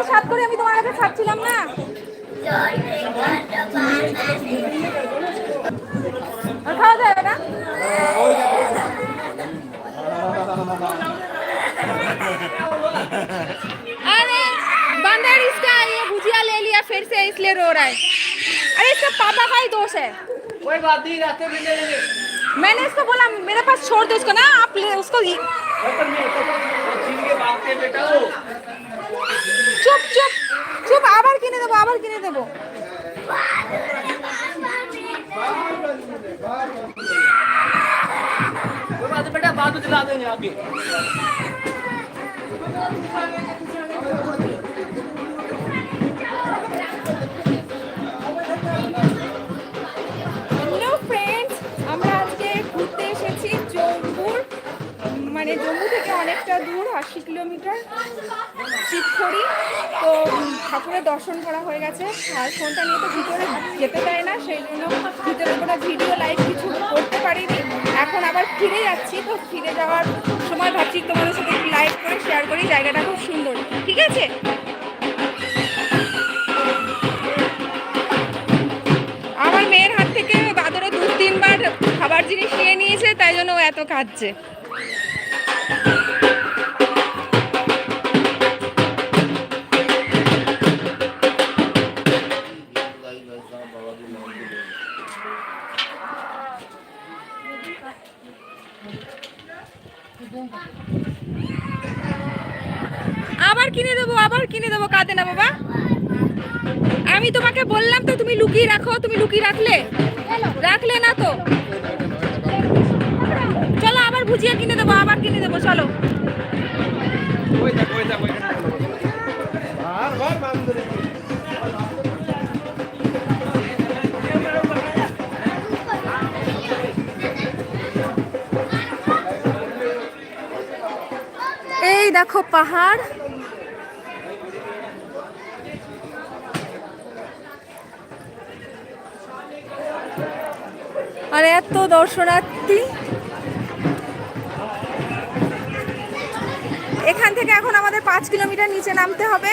কাছে সাত করে আমি তোমার কাছে ছাড়ছিলাম না আর খাওয়া যাবে না अरे बंदर इसका ये भुजिया ले लिया फिर से इसलिए रो रहा है अरे इसका पापा का ही दोष है कोई बात नहीं रास्ते में ले लेंगे मैंने इसको बोला मेरे पास छोड़ दो इसको ना आप ले उसको ही- ऊपर में छीन के भागते बेटा वो চুপ চুপ চুপ আবার কিনে দেবো আবার কিনে দেবো कोई बात नहीं बेटा बाद में दिला देंगे आगे মানে জম্মু থেকে অনেকটা দূর, আশি কিলোমিটার শিবখড়ি। তো ঠাকুরের দর্শন করা হয়ে গেছে। আর ফোনটা নিয়ে তো ভিতরে যেতে দেয় না, সেই জন্য ভিতরে কোনো ভিডিও লাইভ কিছু করতে পারিনি। এখন আবার ফিরে যাচ্ছি, তো ফিরে যাওয়ার সময় ভাবছি তোমাদের সাথে লাইভ করে শেয়ার করি। জায়গাটা খুব সুন্দর। ঠিক আছে? থেকে বাদরে দু তিনবার খাবার জিনিস নিয়ে নিয়েছে, তাই জন্য ও এত কাঁদছে। আবার কিনে দেবো, আবার কিনে দেবো, কাঁদে না বাবা। আমি তোমাকে বললাম তো তুমি লুকিয়ে রাখো, তুমি লুকিয়ে রাখলে। রাখলে না তো। চলো, আবার ভুজিয়া কিনে দেবো, আবার কিনে দেবো, চলো। এই দেখো পাহাড়। আর এত দর্শনার্থী। এখান থেকে এখন আমাদের পাঁচ কিলোমিটার নিচে নামতে হবে।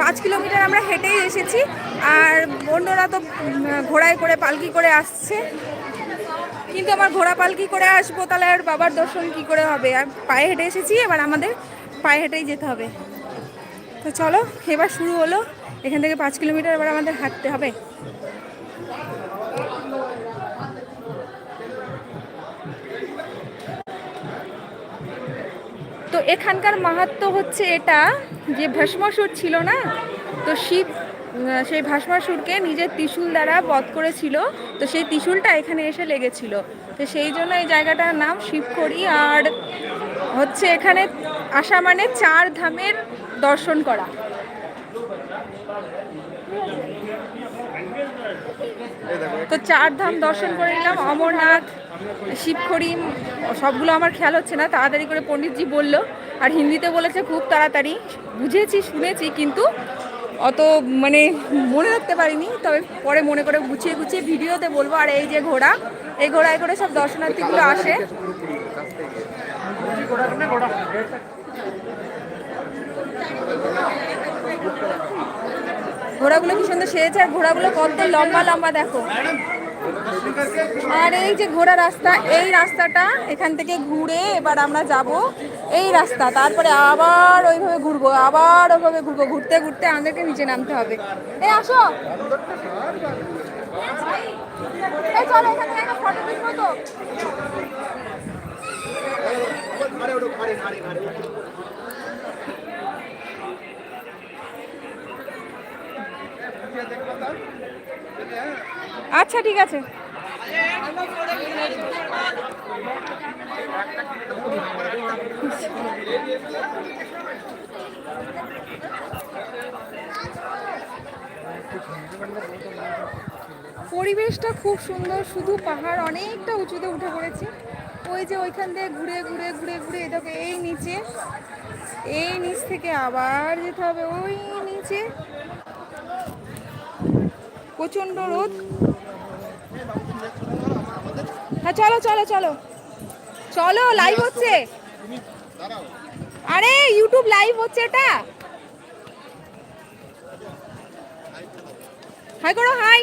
পাঁচ কিলোমিটার আমরা হেঁটেই এসেছি। আর অন্যরা তো ঘোড়ায় করে পালকি করে আসছে। কিন্তু আমার ঘোড়া পালকি করে আসব, তাহলে আর বাবার দর্শন কি করে হবে? আর পায়ে হেঁটে এসেছি, এবার আমাদের পায়ে হেঁটেই যেতে হবে। তো চলো, এবার শুরু হলো। এখান থেকে পাঁচ কিলোমিটার এবার আমাদের হাঁটতে হবে। তো এখানকার মাহাত্ম হচ্ছে এটা যে ভস্মাসুর ছিল না, তো শিব সেই ভাস্মাসুরকে নিজের ত্রিশূল দ্বারা বধ করেছিল, তো সেই ত্রিশূলটা এখানে এসে লেগেছিল। তো সেই জন্য এই জায়গাটার নাম শিবখড়ি, আর হচ্ছে এখানে আসা মানে চার ধামের দর্শন করা। তো চার ধাম দর্শন করে নিলাম, অমরনাথ শিবখড়ি সবগুলো আমার খেয়াল হচ্ছে না, তাড়াতাড়ি করে পণ্ডিতজি বলল, আর হিন্দিতে বলেছে খুব তাড়াতাড়ি, বুঝেছি, শুনেছি, কিন্তু অত মানে মনে রাখতে পারিনি, তবে পরে মনে করে গুছিয়ে গুছিয়ে ভিডিওতে বলব, আর এই যে ঘোড়া, এই ঘোড়ায় করে সব দর্শনার্থীগুলো আসে। ঘোড়াগুলো কি সুন্দর সেরেছে আর ঘোড়াগুলো কত লম্বা লম্বা দেখো। আর এই যে ঘোড়া রাস্তা, এই রাস্তাটা এখান থেকে ঘুরে এবার আমরা যাব এই রাস্তা। তারপরে আবার ওইভাবে ঘুরবো, আবার ওইভাবে ঘুরবো, ঘুরতে ঘুরতে আমাদেরকে নিচে নামতে হবে। এই আসো। চলো, এখান ফটো তো। আচ্ছা ঠিক আছে। পরিবেশটা খুব সুন্দর, শুধু পাহাড় অনেকটা উঁচুতে উঠে পড়েছে। ওই যে ওইখান থেকে ঘুরে ঘুরে ঘুরে ঘুরে এটাকে এই নিচে, এই নিচ থেকে আবার যেতে হবে, ওই নিচে। প্রচণ্ড রোদ। হ্যাঁ চলো চলো চলো। চলো লাইভ হচ্ছে। আরে ইউটিউব লাইভ হচ্ছে এটা। হাই করো, হাই।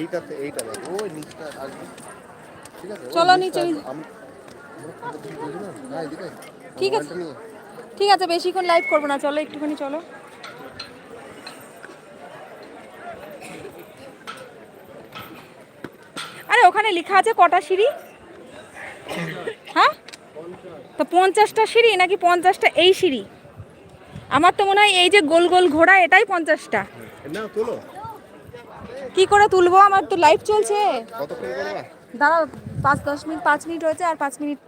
এইটাতে এইটা দেখো। ওই নিচটা আসবে। ঠিক আছে? চলো নিচে। ঠিক আছে। ঠিক আছে বেশিক্ষণ লাইভ করব না। চলো একটুখানি চলো। আরে ওখানে লেখা আছে কটা সিঁড়ি? হ্যাঁ? তো পঞ্চাশটা সিঁড়ি নাকি পঞ্চাশটা এই সিঁড়ি? আমার তো মনে হয় এই যে গোল গোল ঘোড়া এটাই পঞ্চাশটা। না তোলো। কি করে তুলবো? আমার তো লাইফ চলছে। দাঁড়া পাঁচ দশ মিনিট পাঁচ মিনিট হয়েছে আর পাঁচ মিনিট।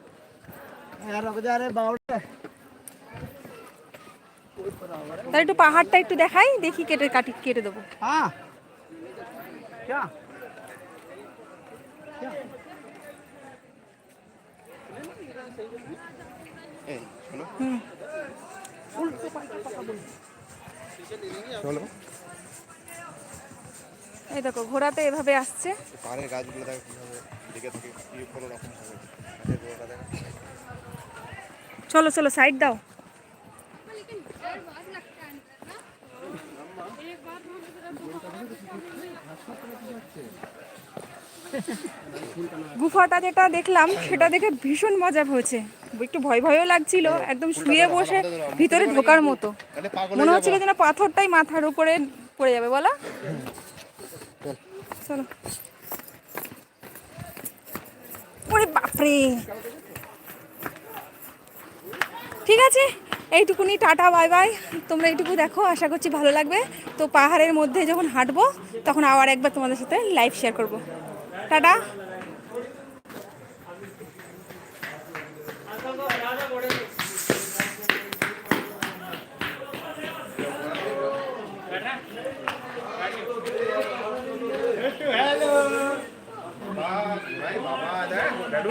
তাহলে একটু পাহাড়টা একটু দেখাই দেখি কেটে কাটি কেটে দেবো। হুম। উল্টো চলো। এই দেখো ঘোড়াতে এভাবে আসছে। পাহাড়ের গাছগুলো দেখো কীভাবে দিকে থেকে কি কোনো রকম হবে চলো চলো সাইড দাও। গুফাটা যেটা দেখলাম সেটা দেখে ভীষণ মজা হয়েছে। একটু ভয় ভয়ও লাগছিল একদম শুয়ে বসে ভিতরে ঢোকার মতো। মনে হচ্ছিল যেন পাথরটাই মাথার উপরে পড়ে যাবে বলো। চলো। ওরে বাপরে। ঠিক আছে, এইটুকুনি, টাটা, বাই বাই। তোমরা এইটুকু দেখো, আশা করছি ভালো লাগবে। তো পাহাড়ের মধ্যে যখন হাঁটবো, তখন আবার একবার তোমাদের সাথে লাইভ শেয়ার করব। টাটা।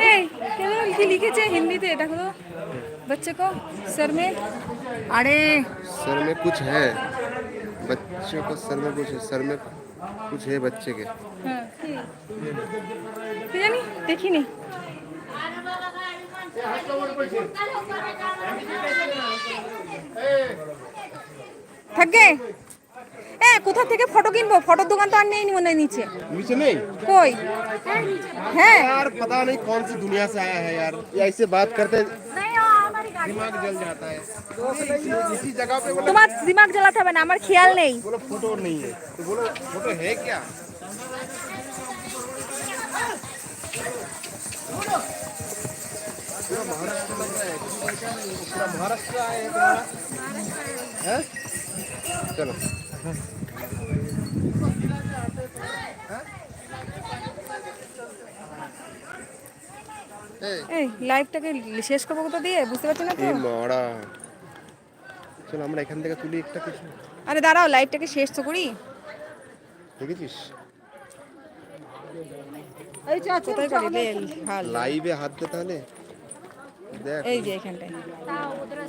এই কেন কি লিখেছে হিন্দিতে দেখো তো बच्चे को सर में अरे सर में कुछ है बच्चों को सर में कुछ सर में कुछ है बच्चे के হ্যাঁ কি কি জানি দেখিনি থাকে এ কোথা থেকে ফটো কিনবো ফটোর দোকান তো আর নেই মনে হয় নিচে नीचे नहीं কই হ্যাঁ यार पता नहीं कौन सी दुनिया से आया है यार ये ऐसे बात करते दिमाग जल जाता है इसी जगह पे बोला তোমার দিমাগ জ্বালাতে হবে না আমার খেয়াল নেই बोलो फोटो नहीं है तो बोलो फोटो है क्या पूरा महाराष्ट्र लग रहा है पूरा महाराष्ट्र आया है तुम्हारा हैं? এই, এই লাইভটাকে শেষ করব কোথা দিয়ে? বুঝতে পারছ না তো? মরা। চলো আমরা এখান থেকে তুলি একটা কিছু। আরে দাঁড়াও লাইভটাকে শেষ তো করি। দেখেছিস? কোথায় করি? লাইভে হাত দে তাহলে। দেখ। এই যে এখানটায়।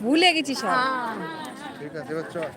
ভুলে গেছি সব। ঠিক আছে এবার চল।